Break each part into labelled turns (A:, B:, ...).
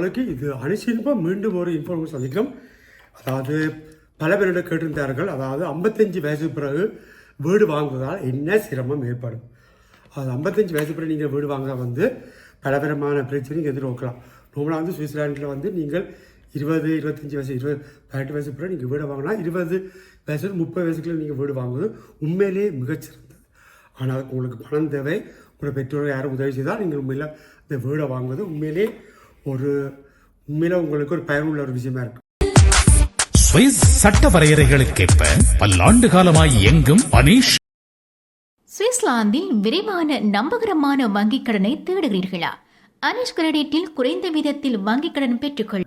A: நாளைக்கு இது அனுசீலமாக மீண்டும் ஒரு இன்ஃபர்மேஷன் சந்திக்கும் அதாவது பல பேரிடம் கேட்டிருந்தார்கள். அதாவது ஐம்பத்தஞ்சு வயசு பிறகு வீடு வாங்குவதால் என்ன சிரமம் ஏற்படும்? அது ஐம்பத்தஞ்சு வயசு பிறகு நீங்கள் வீடு வாங்கினா வந்து பலவிதமான பிரச்சனையும் எதிர்நோக்கலாம். நோமலாக வந்து சுவிட்சர்லாண்டில் வந்து நீங்கள் இருபது இருபத்தஞ்சி வயசு இருபது பதினெட்டு வயசு பிறகு நீங்கள் வீடு வாங்கினா இருபது வயசு முப்பது வயசுக்குள்ள நீங்கள் வீடு வாங்குவது உண்மையிலேயே மிகச்சிறந்தது. ஆனால் உங்களுக்கு பணம் தேவை உங்களை பெற்றோர்கள் யாரும் உதவி செய்தால் நீங்கள் உண்மையில் இந்த வீடை வாங்குவது உண்மையிலே ஒரு உண்மையில உங்களுக்கு ஒரு பயனுள்ள ஒரு விஷயமா இருக்கும்
B: சுவிஸ் சட்ட வரையறைகளுக்கேற்ப பல்லாண்டு காலமாய் எங்கும் அனீஷ்
C: சுவிட்சர்லாந்தில் விரைவான நம்பகரமான வங்கிக் கடனை தேடுகிறீர்களா? அனிஷ் கிரெடிட்டில் குறைந்த வீதத்தில் வங்கிக் கடன் பெற்றுக்கொள்.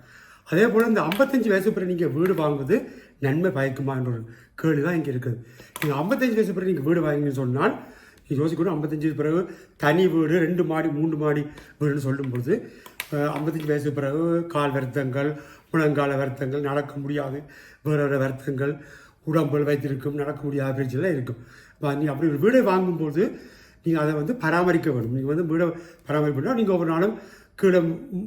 A: அதே போல் இந்த ஐம்பத்தஞ்சு வயசு பிறகு நீங்கள் வீடு வாங்குவது நன்மை பயக்குமான்ற ஒரு கேள்வி தான் இங்கே இருக்குது நீங்கள் ஐம்பத்தஞ்சு வயசு பிறகு நீங்கள் வீடு வாங்கினீங்கன்னு சொன்னால் நீங்கள் யோசிக்கணும் ஐம்பத்தஞ்சு வயசு பிறகு தனி வீடு ரெண்டு மாடி மூன்று மாடி வீடுன்னு சொல்லும்போது அஹ், ஐம்பத்தஞ்சு வயசு பிறகு கால் வருத்தங்கள் முழங்கால வருத்தங்கள் நடக்க முடியாது. வேறு வேறு வருத்தங்கள் உடம்புகள் வைத்திருக்கும் நடக்க முடியாத பிரச்சனைலாம் இருக்கும். நீங்கள் நீ அப்படி ஒரு வீடை வாங்கும்போது நீங்கள் அதை வந்து பராமரிக்க வேண்டும். நீங்கள் வந்து வீடை பராமரிக்கணும் நீங்கள் ஒவ்வொரு நாளும் கீழே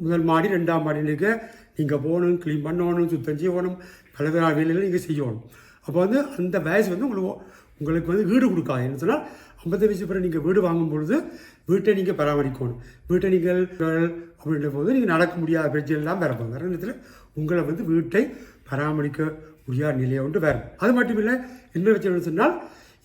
A: முதல் மாடி ரெண்டாம் மாடினுக்கு நீங்கள் போகணும் க்ளீன் பண்ணணும் சுத்தம் செய்யணும் பல வேறு வேலைகளை நீங்கள் செய்யணும். அப்போ வந்து அந்த வயசு வந்து உங்களுக்கு உங்களுக்கு வந்து வீடு கொடுக்காது. என்ன சொன்னால் ஐம்பது வயசு பிறகு நீங்கள் வீடு வாங்கும் பொழுது வீட்டை நீங்கள் பராமரிக்கணும். வீட்டை நீங்கள் அப்படின்ற போது நீங்கள் நடக்க முடியாத பிரச்சனை வேறு வரப்போம் வர நேரத்தில் உங்களை வந்து வீட்டை பராமரிக்க முடியாத நிலையை ஒன்று வரும் அது மட்டும் இல்லை இன்னொரு பிரச்சனை சொன்னால்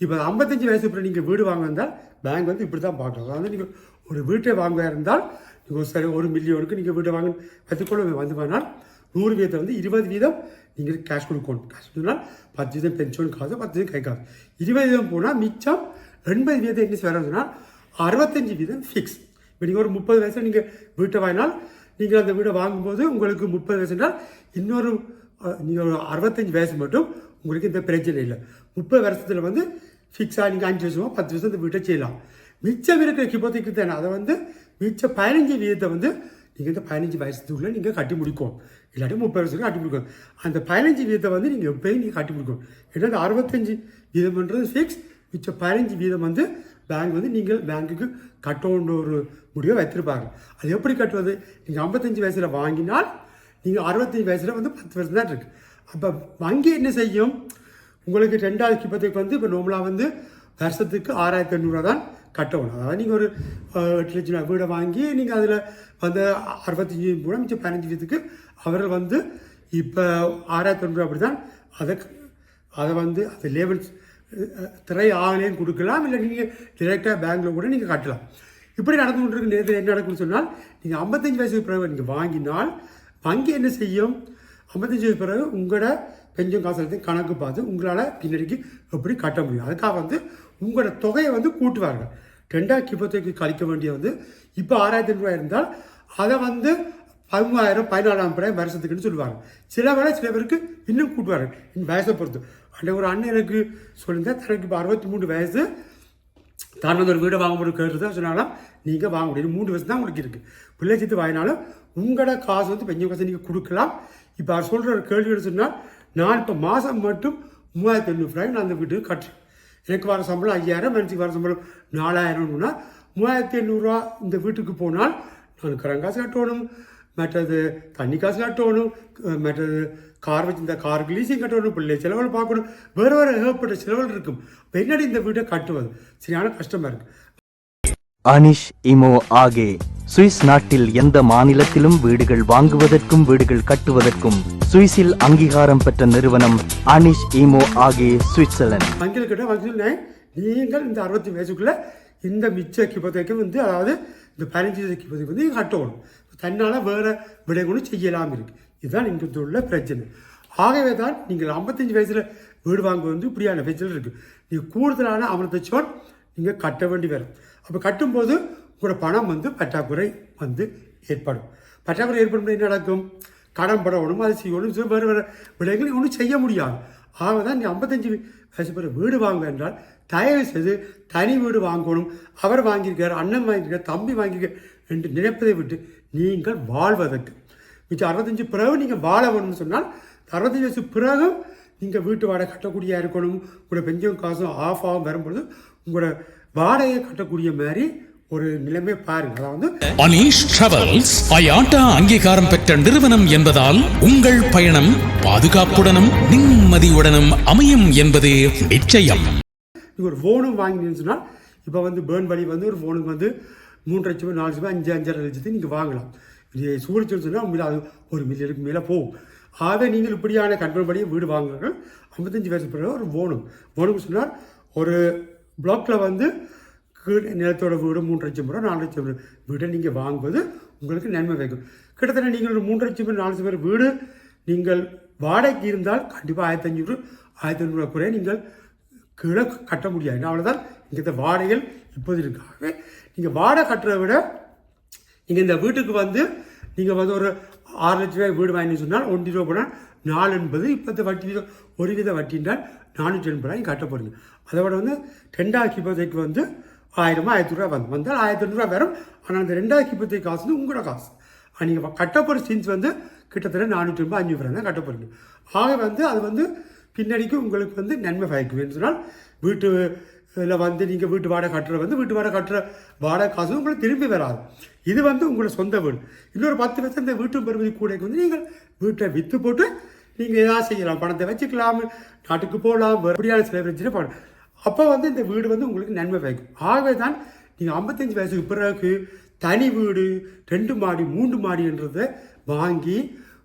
A: இப்போ ஐம்பத்தஞ்சு வயசு பிறகு நீங்கள் வீடு வாங்க இருந்தால் பேங்க் வந்து இப்படி தான் பார்க்கலாம் அதாவது நீங்கள் ஒரு வீட்டை வாங்க இருந்தால் நீங்கள் சரி ஒரு மில்லியனுக்கு நீங்கள் வீட்டை வாங்க வைத்துக்கொள்ள வந்து போனால் நூறு வீதத்தை வந்து இருபது வீதம் நீங்கள் கேஷ் கொடுக்கணும். கேஷ் கொடுத்தனால் பத்து வீதம் பென்ஷன் காசு பத்து வீதம் கை காசு. இருபது வீதம் போனால் மிச்சம் எண்பது வீதம் என்ன சொன்னால் அறுபத்தஞ்சு வீதம் ஃபிக்ஸ் இப்போ நீங்கள் ஒரு முப்பது வயசில் நீங்கள் வீட்டை வாங்கினால் நீங்கள் அந்த வீடை வாங்கும்போது உங்களுக்கு முப்பது வயசுனால் இன்னொரு நீங்கள் ஒரு அறுபத்தஞ்சு வயசு மட்டும் உங்களுக்கு இந்த பிரச்சனை இல்லை. முப்பது வருஷத்தில் வந்து ஃபிக்ஸாக நீங்கள் அஞ்சு வருஷமோ பத்து வருஷம் இந்த வீட்டை செய்யலாம். மிச்சம் இருக்கிற கிபத்துக்கு தானே அதை வந்து மிச்சம் பதினஞ்சு வீதத்தை வந்து நீங்கள் இந்த பதினஞ்சு வயசுக்குள்ளே நீங்கள் கட்டி முடிக்கும். இல்லாட்டி முப்பது வருஷத்துக்கு கட்டி முடிக்கும். அந்த பதினஞ்சு வீதத்தை வந்து நீங்கள் எப்போயும் நீங்கள் கட்டி முடிக்கும். ஏன்னா அந்த அறுபத்தஞ்சு வீதம்ன்றது ஃபிக்ஸ் மிச்சம் பதினஞ்சு வீதம் வந்து பேங்க் வந்து நீங்கள் பேங்க்குக்கு கட்டணுன்ற ஒரு முடிவை வைத்திருப்பாங்க. அது எப்படி கட்டுவது? நீங்கள் ஐம்பத்தஞ்சு வயசில் வாங்கினால் நீங்கள் அறுபத்தஞ்சு வயசில் வந்து பத்து வருஷம் தான் இருக்குது அப்போ வங்கி என்ன செய்யும்? உங்களுக்கு ரெண்டாவது இப்போதைக்கு வந்து இப்போ நார்மலாக வந்து வருஷத்துக்கு ஆறாயிரத்தி ஐநூறுரூவா தான் கட்டணும். அதாவது நீங்கள் ஒரு எட்டு லட்சம் ரூபா வீடை வாங்கி நீங்கள் அதில் வந்து அறுபத்தஞ்சு மூணு மிச்சம் பதினஞ்சு வீதத்துக்கு அவர்கள் வந்து இப்போ ஆறாயிரத்தி ஐநூறுரூவா அப்படி தான் அதை அதை வந்து அது லேபிள்ஸ் திரை ஆன்லைன் கொடுக்கலாம் இல்லை நீங்கள் டிரெக்டாக பேங்க்கில் கூட நீங்கள் கட்டலாம். இப்படி நடந்து கொண்டிருக்க நேரத்தில் என்ன நடக்கும்னு சொன்னால் நீங்கள் ஐம்பத்தஞ்சு வயசுக்கு பிறகு நீங்கள் வாங்கினால் வங்கி என்ன செய்யும்? ஐம்பத்தஞ்சு வயசு பிறகு உங்களோட பெஞ்சம் காசு எடுத்து கணக்கு பார்த்து உங்களால் பின்னாடிக்கு எப்படி கட்ட முடியும்? அதுக்காக வந்து உங்களோட தொகையை வந்து கூட்டுவார்கள். ரெண்டாயிரத்தி கிப்பத்தைக்கு கழிக்க வேண்டிய வந்து இப்போ ஆறாயிரத்தி ரூபாய் இருந்தால் அதை வந்து பதிமூவாயிரம் பதினாலாம் பிறகு வருஷத்துக்குன்னு சொல்லுவாங்க. சில வேளை சில பேருக்கு இன்னும் கூட்டுவார்கள். இந்த வயசை பொறுத்து. அந்த ஒரு அண்ணன் எனக்கு சொல்லியிருந்தேன் தனக்கு இப்போ அறுபத்தி மூணு வயசு. தான் வந்து ஒரு வீடை வாங்க முடியும் கேட்டு சொன்னாலும் நீங்கள் வாங்க முடியும் மூணு வருஷம் தான் உங்களுக்கு இருக்குது பிள்ளை சித்து வாங்கினாலும் உங்களோட காசு வந்து பெஞ்ச காசு நீங்கள் கொடுக்கலாம். இப்போ அவர் சொல்கிற ஒரு கேள்வி சொன்னால் நான் இப்போ மாதம் மட்டும் மூவாயிரத்தி ஐநூறு ரூபாய் நான் அந்த வீட்டுக்கு கட்டுறேன். எனக்கு வர சம்பளம் ஐயாயிரம் மனுஷிக்கு வர சம்பளம் நாலாயிரம்னா மூவாயிரத்தி எண்ணூறுரூவா இந்த வீட்டுக்கு போனால் நான் கரங்காசு கட்டணும். மற்றது தண்ணி காசு கட்டணும். மற்றது கார் வச்சிருந்த காருக்கு லீசிங் கட்டணும் பிள்ளை செலவுகள் பார்க்கணும். வேறு வேறு ஏகப்பட்ட செலவுகள் இருக்கும். பின்னாடி இந்த வீட்டை கட்டுவது சரியான கஷ்டமாக இருக்குது
D: அனிஷ் இமோ ஆகே. சுவிஸ் நாட்டில் எந்த மாநிலத்திலும் வீடுகள் வாங்குவதற்கும் வீடுகள் கட்டுவதற்கும் சுவிஸில் அங்கீகாரம் பெற்ற நிறுவனம் அனிஷ் இமோ ஆகே சுவிட்சர்லாந்து.
A: வங்கியில் கிட்ட வங்கியில் நீங்கள் இந்த அறுபத்தி வயசுக்குள்ள இந்த மிச்ச கிப்பத்தைக்கு வந்து அதாவது இந்த பதினஞ்சு வயசு கிப்பத்தைக்கு வந்து கட்டணும். தன்னால் வேறு விடை கூட செய்யலாம் இருக்கு. இதுதான் இங்கே உள்ள பிரச்சனை. ஆகவே தான் நீங்கள் ஐம்பத்தஞ்சு வயசில் வீடு வாங்குவது வந்து இப்படியான பிரச்சனை இருக்குது நீங்கள் கூடுதலான அமிர்தச்சோன் நீங்கள் கட்ட வேண்டி வரும். அப்போ கட்டும்போது உங்களோட பணம் வந்து பற்றாக்குறை வந்து ஏற்படும். பற்றாக்குறை ஏற்படும் என்ன நடக்கும்? கடன் படணும் அது செய்யணும் இது வேறு வேறு விடைகள் ஒன்றும் செய்ய முடியாது. ஆக தான் நீ ஐம்பத்தஞ்சு வயசு பிறகு வீடு வாங்க என்றால் தயவு செய்து தனி வீடு வாங்கணும். அவர் வாங்கியிருக்கார் அண்ணன் வாங்கியிருக்கார் தம்பி வாங்கியிருக்கார் என்று நினைப்பதை விட்டு நீங்கள் வாழ்வதற்கு மிச்சம் அறுபத்தஞ்சு பிறகு நீங்கள் வாழ வேணும்னு சொன்னால் அறுபத்தஞ்சு வயசு பிறகு நீங்கள் வீட்டு வாடகை கட்டக்கூடிய இருக்கணும். உங்களோட பெஞ்சம் காசும் ஆஃப் ஆகும் வரும்பொழுது உங்களோட வாடகையை கட்டக்கூடிய மாதிரி ஒரு நிலைமை பாருங்க. அதாவது
B: அனீஷ் டிராவல்ஸ் அயாட்டா அங்கீகாரம் பெற்ற நிறுவனம் என்பதால் உங்கள் பயணம் பாதுகாப்புடனும் நிம்மதியுடனும் அமையும் என்பது நிச்சயம்.
A: ஒரு ஃபோனும் வாங்கினீங்கன்னு சொன்னால் இப்போ வந்து பேர்ன் வழி வந்து ஒரு ஃபோனுக்கு வந்து மூன்று லட்சம் நாலு லட்சம் அஞ்சு அஞ்சரை லட்சத்துக்கு நீங்கள் வாங்கலாம். இது சூழ்ச்சின்னு சொன்னால் அது ஒரு மில்லியனுக்கு மேலே போகும். ஆகவே நீங்கள் இப்படியான கண்ட்ரோல் படி வீடு வாங்குறீர்கள் ஐம்பத்தஞ்சு வயசு பிறகு ஒரு ஃபோனும் ஓனுக்கு சொன்னால் ஒரு பிளாக்கில் வந்து கீழ் நிலத்தோட வீடு மூன்று லட்சம் ரூபா நாலு லட்சம் ரூபா வீடை நீங்கள் வாங்குவது உங்களுக்கு நன்மை வைக்கும் கிட்டத்தட்ட நீங்கள் ஒரு மூன்று லட்சம் பேர் நாலு லட்சம் பேர் வீடு நீங்கள் வாடகைக்கு இருந்தால் கண்டிப்பாக ஆயிரத்தி அஞ்சூறு ஆயிரத்தி ஐநூறுரூவா குறைய நீங்கள் கீழே கட்ட முடியாது. அவ்வளோதான் இங்கே வாடகைகள் இப்போது இருக்காகவே நீங்கள் வாடகை கட்டுறதை விட நீங்கள் இந்த வீட்டுக்கு வந்து நீங்கள் வந்து ஒரு ஆறு லட்ச ரூபாய் வீடு வாங்கி சொன்னால் ஒன்று ரூபா போனால் நாலு என்பது இப்போத்த வட்டி வீதம் ஒரு வித வட்டின்றால் நானூற்றி எண்பது ரூபாய் கட்ட போகிறீங்க அதை விட வந்து ரெண்டாயிரத்தி இப்போதைக்கு வந்து ஆயிரமா ஆயிரத்தி ரூபா வந்து வந்தால் ஆயிரத்தி ரூபா வரும். ஆனால் அந்த ரெண்டாயிரத்தி இப்போதைக்கு காசு வந்து உங்களோட காசு. நீங்கள் கட்டப்போகிற சீன்ஸ் வந்து கிட்டத்தட்ட நானூற்றி எண்பது அஞ்சு ரூபாய் தான் கட்ட போகிறீங்க ஆக வந்து அது வந்து பின்னாடிக்கு உங்களுக்கு வந்து நன்மை பயக்கும். சொன்னால் வீட்டு இதில் வந்து நீங்கள் வீட்டு வாடகை கட்டுற வந்து வீட்டு வாடகை கட்டுற வாடகை காசு உங்களுக்கு திரும்பி வராது. இது வந்து உங்களோட சொந்த வீடு. இன்னொரு பத்து வருஷம் இந்த வீட்டு பெறுமதி கூடைக்கு வந்து நீங்கள் வீட்டை விற்று போட்டு நீங்கள் ஏதாவது செய்யலாம். பணத்தை வச்சுக்கலாம் நாட்டுக்கு போகலாம் அப்படியான சில பிரச்சனை பண்ண அப்போ வந்து இந்த வீடு வந்து உங்களுக்கு நன்மை பயக்கும். ஆகவே தான் நீங்கள் ஐம்பத்தஞ்சு வயசுக்கு பிறகு தனி வீடு ரெண்டு மாடி மூன்று மாடின்றதை வாங்கி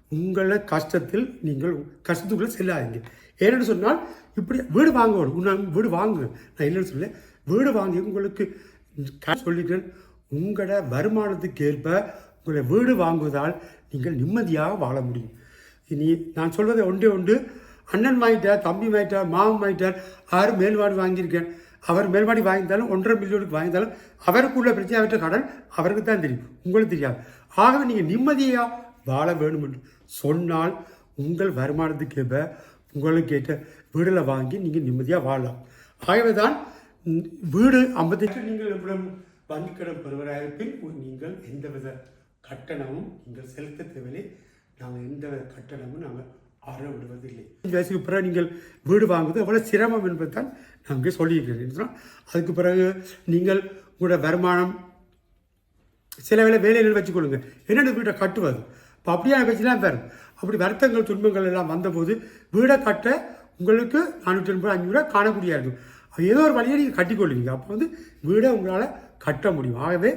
A: உங்களை கஷ்டத்தில் நீங்கள் கஷ்டத்துக்குள்ளே செல்லாதீங்க. ஏன்னு சொன்னால் இப்படி வீடு வாங்கணும். உன்னை வீடு வாங்குங்க நான் இல்லைன்னு சொல்ல வீடு வாங்கி உங்களுக்கு க- சொல்லிக்கிறேன். உங்களோட வருமானத்துக்கு ஏற்ப உங்களை வீடு வாங்குவதால் நீங்கள் நிம்மதியாக வாழ முடியும். இனி நான் சொல்வதை ஒன்றே ஒன்று. அண்ணன் வாங்கிட்டார் தம்பி வாங்கிட்டார் மாமன் வாங்கிட்டார் ஆறு மேல்வாடி வாங்கியிருக்கேன். அவர் மேல்வாடி வாங்கியிருந்தாலும் ஒன்றரை மில்லியனுக்கு வாங்கியிருந்தாலும் அவருக்குள்ள பிரச்சனை அவற்ற கடன் அவருக்கு தான் தெரியும். உங்களுக்கு தெரியாது. ஆகவே நீங்கள் நிம்மதியாக வாழ வேணும் என்று சொன்னால் உங்கள் வருமானத்துக்கு ஏற்ப உங்களுக்கு ஏற்ற வீடில் வாங்கி நீங்கள் நிம்மதியாக வாழலாம். ஆகவே தான் வீடு ஐம்பத்தெட்டு நீங்கள் எவ்வளவு வங்கிக் கடன் பெறுவராக இருப்பின் நீங்கள் எந்தவித கட்டணமும் நீங்கள் செலுத்த தேவையில்லை. நாங்கள் எந்தவித கட்டணமும் நாங்கள் அற விடுவதில்லை அஞ்சு வயசுக்கு பிறகு நீங்கள் வீடு வாங்குவது எவ்வளோ சிரமம் என்பதை தான் நாங்கள் சொல்லியிருக்கிறேன் சொன்னால் அதுக்கு பிறகு நீங்கள் உங்களோட வருமானம் சில வேளை வேலைகள் வச்சுக்கொள்ளுங்க என்னென்ன வீட்டை கட்டுவது இப்போ அப்படியான பேச்சுலாம் வரும். அப்படி வருத்தங்கள் துன்பங்கள் எல்லாம் வந்தபோது வீடை கட்ட உங்களுக்கு நானூற்றி எண்பது அஞ்சு ரூபா காணக்கூடிய இருக்கும் அது ஏதோ ஒரு வழியை நீங்கள் கட்டிக்கொள்ளுவீங்க அப்போ வந்து வீடை உங்களால் கட்ட முடியும். ஆகவே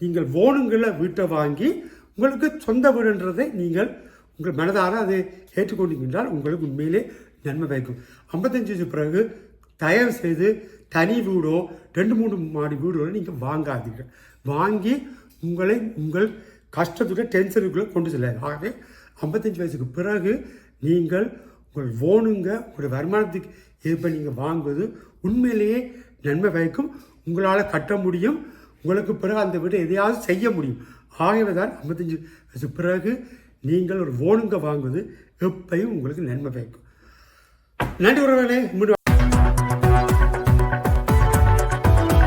A: நீங்கள் ஓனுங்களை வீட்டை வாங்கி உங்களுக்கு சொந்த வீடுன்றதை நீங்கள் உங்கள் மனதார அதை ஏற்றுக்கொண்டீங்கன்றால் உங்களுக்கு உண்மையிலே நன்மை பயக்கும். ஐம்பத்தஞ்சு வயசு பிறகு தயவு செய்து தனி வீடோ ரெண்டு மூணு மாடி வீடோ நீங்கள் வாங்காதீர்கள் வாங்கி உங்களை உங்கள் கஷ்டத்துடைய டென்ஷனுக்குள்ளே கொண்டு செல்ல ஆகவே ஐம்பத்தஞ்சு வயசுக்கு பிறகு நீங்கள் உங்கள் ஓனுங்க உங்களுடைய வருமானத்துக்கு ஏற்ப நீங்கள் வாங்குவது உண்மையிலேயே நன்மை பயக்கும். உங்களால் கட்ட முடியும். உங்களுக்கு பிறகு அந்த வீட்டை எதையாவது செய்ய முடியும். ஆகவே தான் ஐம்பத்தஞ்சு வயசு பிறகு நீங்கள் ஒரு ஓனுங்க வாங்குவது எப்பையும் உங்களுக்கு நன்மை பயக்கும். நன்றி உறவுகளே